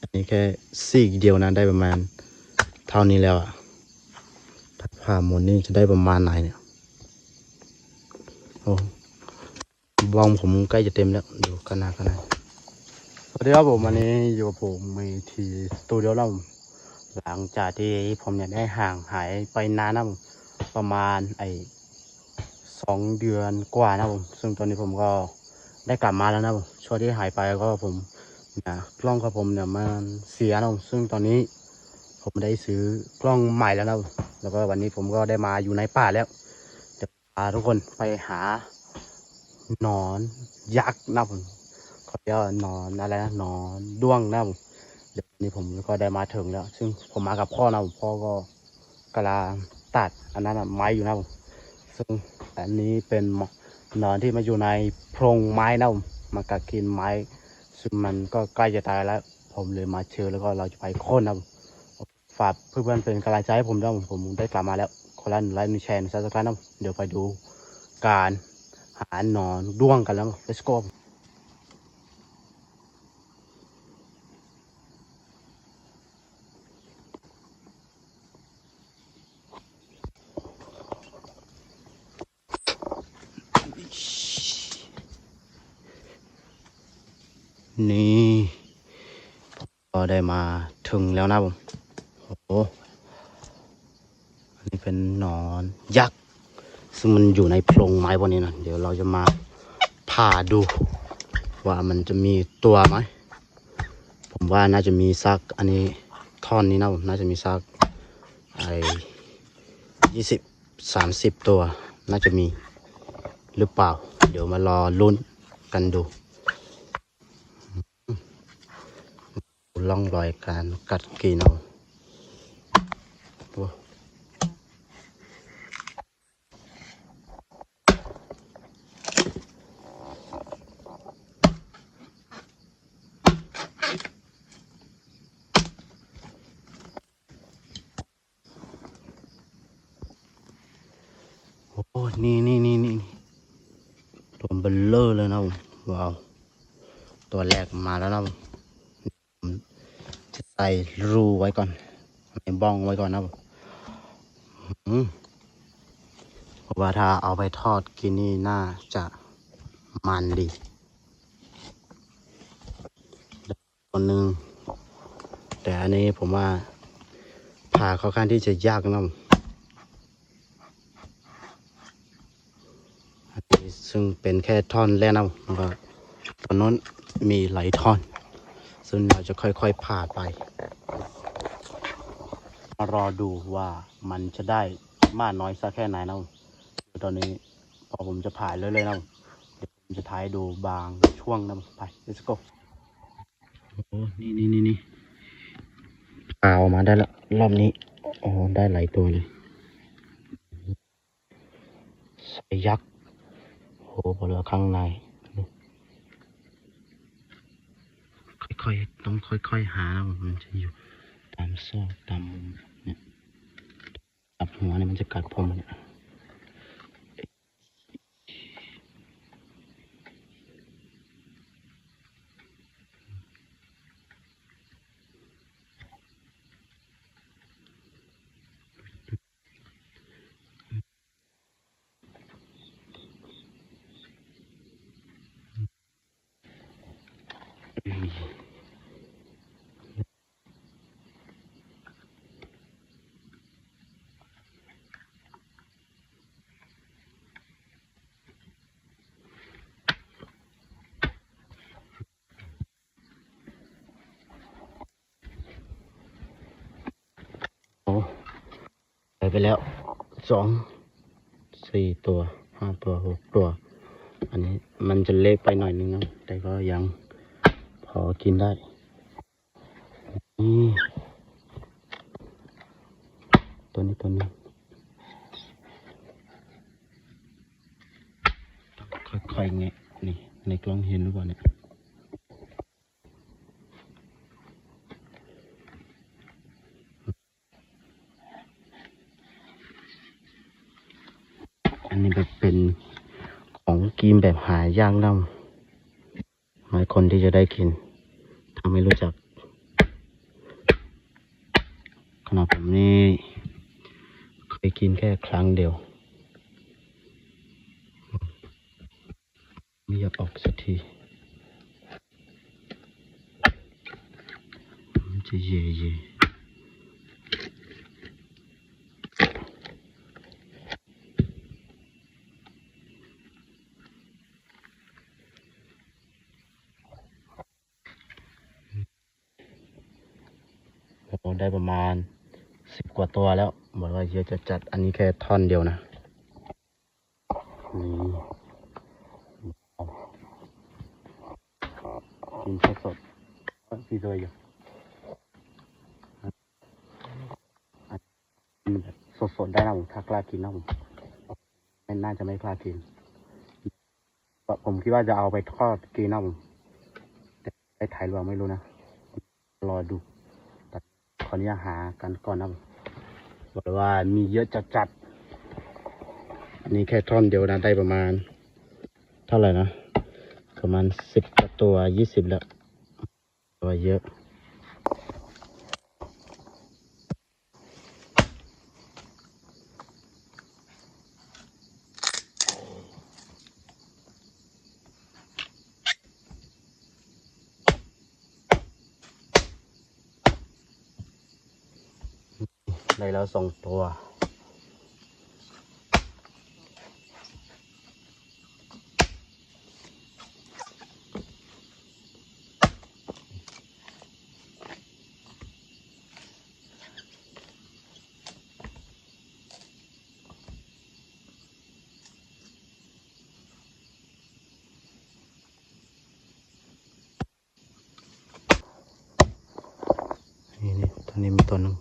อันนี้แค่ซีกเดียวนะได้ประมาณ เท่านี้แล้วอะถ้าผ่าหมดนี่จะได้ประมาณไหนเนี่ย โอ้บองผมใกล้จะเต็มแล้วดูกันนากันนาสวัสดีครับผมวันนี้อยู่กับผมมีทีสตูดิโอแล้วหลังจากที่ผมเนี่ยได้ห่างหายไปนานนะผมประมาณไอสองเดือนกว่านะผม ซึ่งตอนนี้ผมก็ได้กลับมาแล้วนะผมช่วงที่หายไปก็ผม นะกล้องของผมเนี่ยมันเสียนะซึ่งตอนนี้ผมได้ซื้อกล้องใหม่แล้วนะแล้วก็วันนี้ผมก็ได้มาอยู่ในป่าแล้วเดี๋ยวพาทุกคนไปหาหนอนยักษ์นะผมเขาเรียกว่าหนอนอะไรนะหนอนด้วงนะผมเดี๋ยววันนี้ผมก็ได้มาถึงแล้ว ซึ่งผมมากับพ่อนะผมพ่อก็กำลังตัดอันนั้นไม้อยู่นะผมซึ่งอันนี้เป็นหนอนที่มาอยู่ในโพรงไม้นะผมมากัดกินไม้ ซึ่งมันก็ใกล้จะตายแล้ว ผมเลยมาเชิญแล้วก็เราจะไปโค่นนะฝากเพื่อนๆเป็นกำลังใจให้ผมด้วยผมได้กลับมาแล้วคนละหนึ่งไลค์หนึ่งแชร์ซับสไครต์นะเดี๋ยวไปดูการหาหนอนด้วงกันแล้ว let's go นี่ ก็ได้มาถึงแล้วนะผมโอ้โหอันนี้เป็นนอนยักษ์ ซึ่งมันอยู่ในโพรงไม้พวกนี้นะ เดี๋ยวเราจะมาผ่าดู ว่ามันจะมีตัวไหม ผมว่าน่าจะมีซักอันนี้ท่อนนี้นะผมน่าจะมีซักไอ้ยี่สิบสามสิบตัว น่าจะมีหรือเปล่า เดี๋ยวมารอลุ้นกันดู ล่องรอยการกัดกินเอาโอ้โอ้นี่นี่นี่นี่ตัวเบลเลอร์เลยนะผมว้าว ตัวแรกมาแล้วนะผม จะ ใส่รูไว้ก่อนในบ้องไว้ก่อนนะผมอืมเพราะว่าถ้าเอาไปทอดกินนี่น่าจะมันดีตัวหนึ่งแต่อันนี้ผมว่าผ่าค่อนข้างที่จะยากนะผมอันนี้ซึ่งเป็นแค่ท่อนแรกนะผมแล้วก็ตอนนั้นมีหลายท่อน ซึ่งเราจะค่อยๆผ่าไปมารอดูว่ามันจะได้มากน้อยสักแค่ไหนนะตอนนี้พอผมจะผ่าเลยเลยๆนะเดี๋ยวผมจะถ่ายดูบางช่วงนะไป let's go โอ้นี่นี่นี่นี่ผ่าออกมาได้แล้วรอบนี้โอ้โหได้หลายตัวเลยใส่ยักษ์โอ้โหเหลือข้างใน ค่อยๆต้องค่อยๆหานะมันจะอยู่ตามซอกตามมุมเนี่ยตับหัวเนี่ยมันจะกัดผมเนี่ยโอ้ใส่ ไปแล้วสองสี่ตัวห้าตัวหกตัว อันนี้มันจะเล็กไปหน่อยนึงนะแต่ก็ยังพอกินได้นี่ตัวนี้ตัวนี้ต้องค่อยๆแงะนี่ ในกล้องเห็นหรือเปล่าเนี่ย อันนี้แบบเป็น ของกินแบบหายากนะน้อยคนที่จะได้กินถ้าไม่รู้จักขนาดผมนี่เคยกินแค่ครั้งเดียว ไม่อยากออกสักทีมันจะเย่เย่โอ้ ได้ประมาณสิบกว่าตัวแล้วบอกว่าเยอะจะจัดอันนี้แค่ท่อนเดียวนะนี่กินสดสดพี่เคยอยู่สดสดได้นะผมถ้ากล้ากินนะผมไม่น่าจะไม่กล้ากิน ผมคิดว่าจะเอาไปทอดกินนะผมแต่ได้ถ่ายรือเปล่าไม่รู้นะ รอดู ขออนุญาตหากันก่อนนะบอกเลยว่ามีเยอะจัดจัดๆอันนี้แค่ท่อนเดียวนะได้ประมาณ เท่าไหร่นะ ประมาณสิบตัวยี่สิบแล้วตัวเยอะ ได้แล้วสองตัว นี่นี่ตัวนี้มีตัวหนึ่ง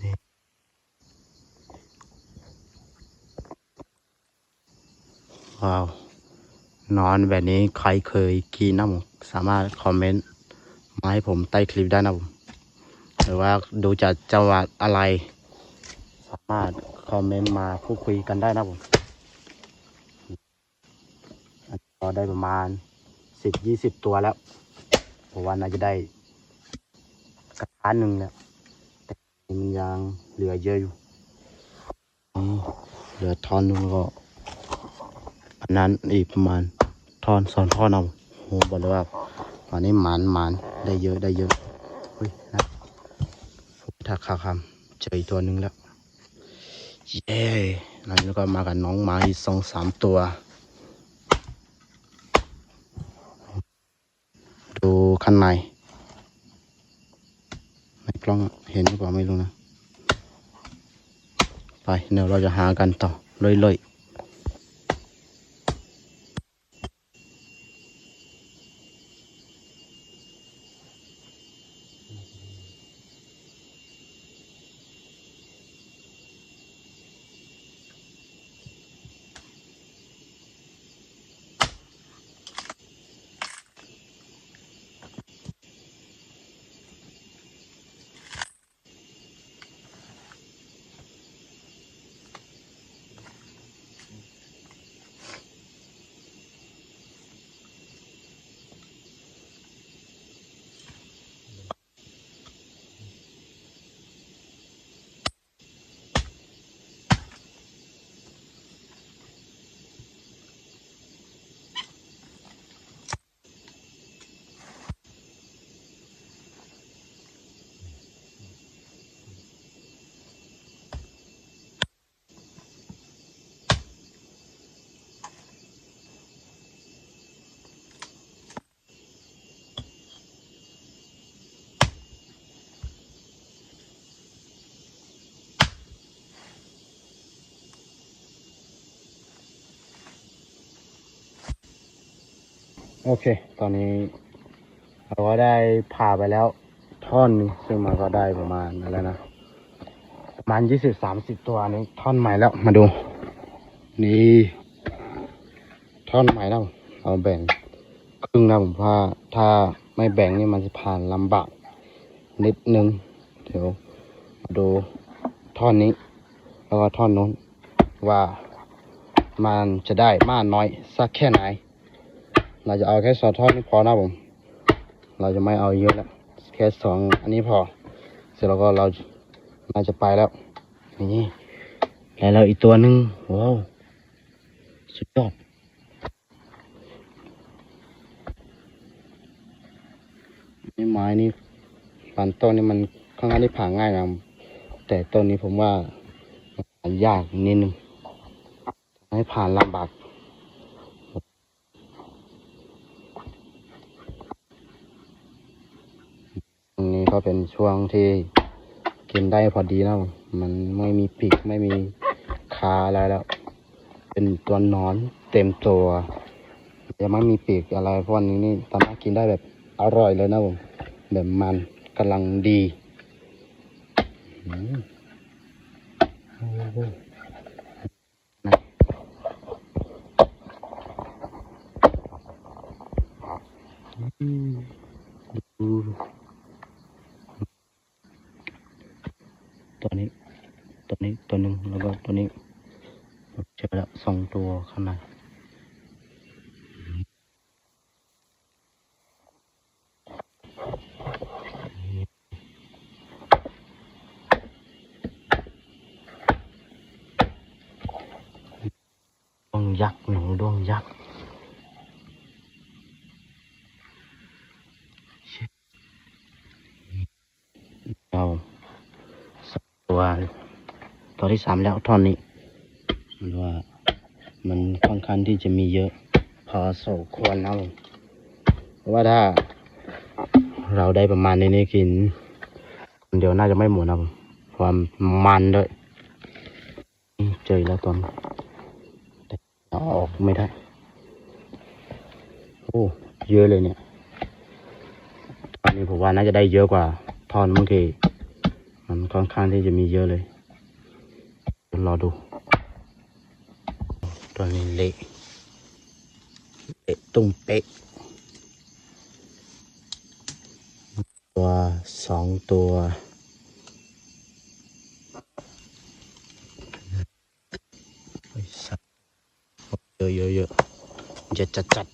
นี่ว้าว น อนแบบนี้ใครเคยกินนะผมสามารถคอมเมนต์มาให้ผมใต้คลิปได้นะผมหรือว่าดูจากจังหวัดอะไร สามารถคอมเมนต์มาพูดคุยกันได้นะผมอันนี้ก็ได้ประมาณสิบยี่สิบตัวแล้วผมว่าน่าจะได้กระทานหนึ่งแล้วแต่มันยังเหลือเยอะอยู่อืมเหลือทอนนึงก็อันนั้นอีกประมาณ ทอนสองทอนเอาโหบอกเลยว่าวันนี้หมานหมานได้เยอะได้เยอะเฮ้ยนะถ้าข่าคำเจออีกตัวหนึ่งแล้ว เย้แล้วก็มากับน้องหมาอีกสองสามตัว ดูข้างในในกล้องเห็นหรือเปล่าไม่รู้นะ ไปเดี๋ยวเราจะหากันต่อเรื่อยๆ โอเค ตอนนี้เราก็ได้ผ่าไปแล้วท่อนนึงซึ่งมันก็ได้ประมาณอะไรนะประมาณยี่สิบสามสิบตัวนี้ท่อนใหม่แล้วมาดู นี่ท่อนใหม่แล้วเอาแบ่งครึ่งนะผมว่าถ้าไม่แบ่งนี่มันจะผ่านลำบากนิดนึงเดี๋ยวมาดูท่อนนี้ แล้วก็ท่อนนู้นว่ามันจะได้มากน้อยสักแค่ไหน เราจะเอาแค่สองท่อนนี้พอนะผม เราจะไม่เอาเยอะแล้วแค่สองอันนี้พอ เสร็จแล้วก็เราน่าจะไปแล้ว นี่แล้วเราอีกตัวหนึ่งว้าวสุดยอดนี่ไม้นี่บานต้นนี่มันค่อนข้างที่ผ่าง่ายนะแต่ต้นนี้ผมว่าผ่านยากนิดนึงให้ผ่านลำบาก ตรงนี้ ก็เป็นช่วงที่กินได้พอดีแล้วมันไม่มีปีกไม่มีขาอะไรแล้ว เป็นตัวนอนเต็มตัวยังไม่มีปีกอะไรเพราะวันนี้นี่สามารถกินได้แบบอร่อยเลยนะผมแบบมันกำลังดีอืมโอ้โหนะอืมดู ตัวนี้ ตัวนี้ตัวหนึ่งแล้วก็ตัวนี้เจอแล้วสองตัวข้างในดวงยักษ์หนูดวงยักษ์เช็ดเราสอง ตัวตัวที่สามแล้วท่อนนี้มันว่ามันค่อนข้างที่จะมีเยอะ พอสมควรนะผมเพราะว่าถ้า เราได้ประมาณนี้นี่กิน เดี๋ยวน่าจะไม่หมดนะผมความมันด้วยเจอแล้วตอนเอาออกไม่ได้ โอ้เยอะเลยเนี่ยตอนนี้ผมว่าน่าจะได้เยอะกว่าทอนเมื่อกี้ มันค่อนข้างที่จะมีเยอะเลยรอดู ตัวนี้เละเละตุ้มเป๊ะ ตัวสองตัวเยสัตว์เยอะเยอะเยอะจะจัดจัด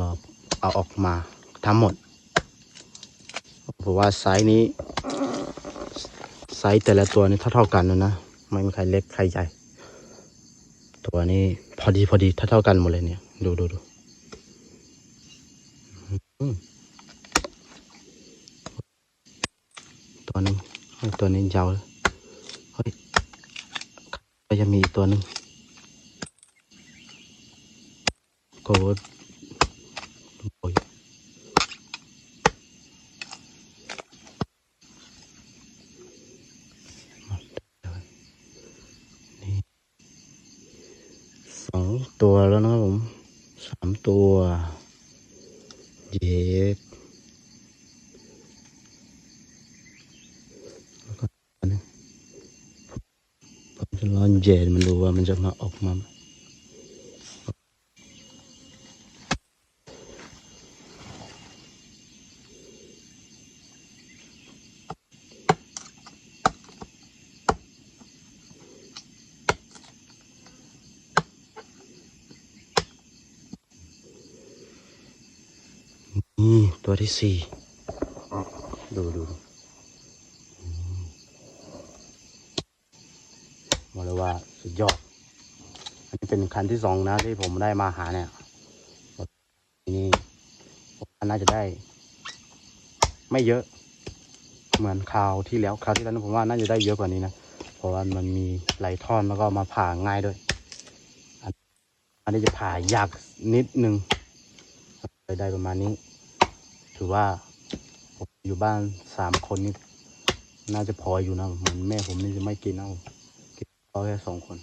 รอเอาออกมาทั้งหมดผมว่าไซส์นี้ ส์แต่ละตัวนี่เท่าๆกันนะนะไม่มีใครเล็กใครใหญ่ ตัวนี้พอดีพอดีเท่าๆกันหมดเลยเนี่ย ดูดูดูตัวนึงตัวนี้ยาวเฮ้ยก็จะมีอีกตัวหนึ่งโกดโอ้ย สอง ตัวแล้วนะครับผมสามตัวเย็ดแล้วก็อันนี้ผมจะลองเย็ดมันดูว่ามันจะมาออกมาไหมนี่ ตัวที่สี่ดูดูมบอกเลยว่าสุดยอด อันนี้เป็นคันที่สองนะที่ผมได้มาหาเนี่ยนี่ผมน่าจะได้ ไม่เยอะ เหมือนคราวที่แล้วคราวที่แล้วผมว่าน่าจะได้เยอะกว่านี้นะเพราะว่ามันมีไหลท่อนแล้วก็มาผ่าง่ายด้วย อันนี้จะผ่ายากนิดนึงได้ประมาณนี้ ถือว่าผมอยู่บ้านสามคนนี่น่าจะพออยู่นะเหมือนแม่ผมนี่จะไม่กินนะผมกินพอแค่สองคน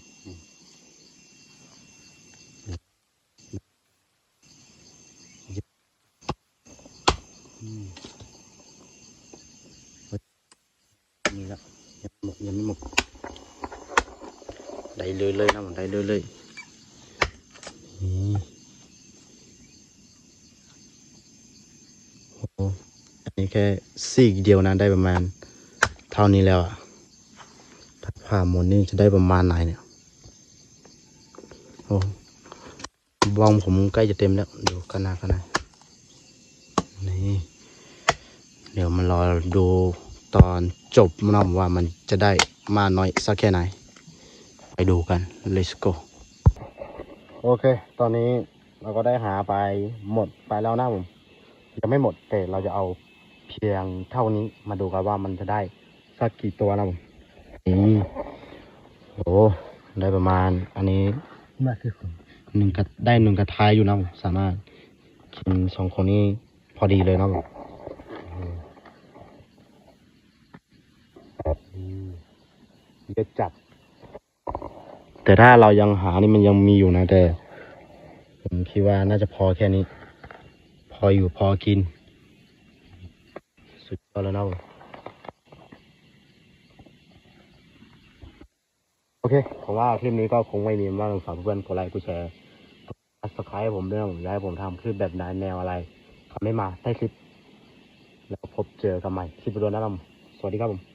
นี่แล้วยังไม่หมดยังไม่หมดได้เลยเลยนะผมได้เลยเลยนี่ โอันนี้แค่ซีกเดียวนะได้ประมาณ เท่านี้แล้วอะถ้าผ่าหมดนี่จะได้ประมาณไหนเนี่ยโอ้บองผมใกล้จะเต็มแล้วดูกันนากันนานี่เดี๋ยวมารอดูตอนจบนะว่ามันจะได้มาน้อยสักแค่ไหน ไปดูกัน let's go โอเค ตอนนี้เราก็ได้หาไปหมดไปแล้วนะผม ยังไม่หมดแต่เราจะเอาเพียงเท่านี้มาดูกันว่ามันจะได้สักกี่ตัวนะผมนี่โอ้ได้ประมาณ อันนี้มากคือคนหนึ่งกระได้หนึ่งกระทายอยู่นะผมสามารถกินสองคนนี้พอดีเลยนะผมเยอะจัด แต่ถ้าเรายังหานี่มันยังมีอยู่นะแต่ ผมคิดว่าน่าจะพอแค่นี้พ ออยู่พอกิน สุดยอดแล้วนะผมโอเคผมว่าคลิปนี้ก็คงไม่มีมากฝากเพื่อนกดไลค์กดแชร์กดซับสไครต์ผมด้วยผมอยากให้ผมทำคลิปแบบไหนแนวอะไรคอมเมนต์มาใต้คลิป แล้วพบเจอกันใหม่คลิปวิดีโอหน้าผมสวัสดีครับผม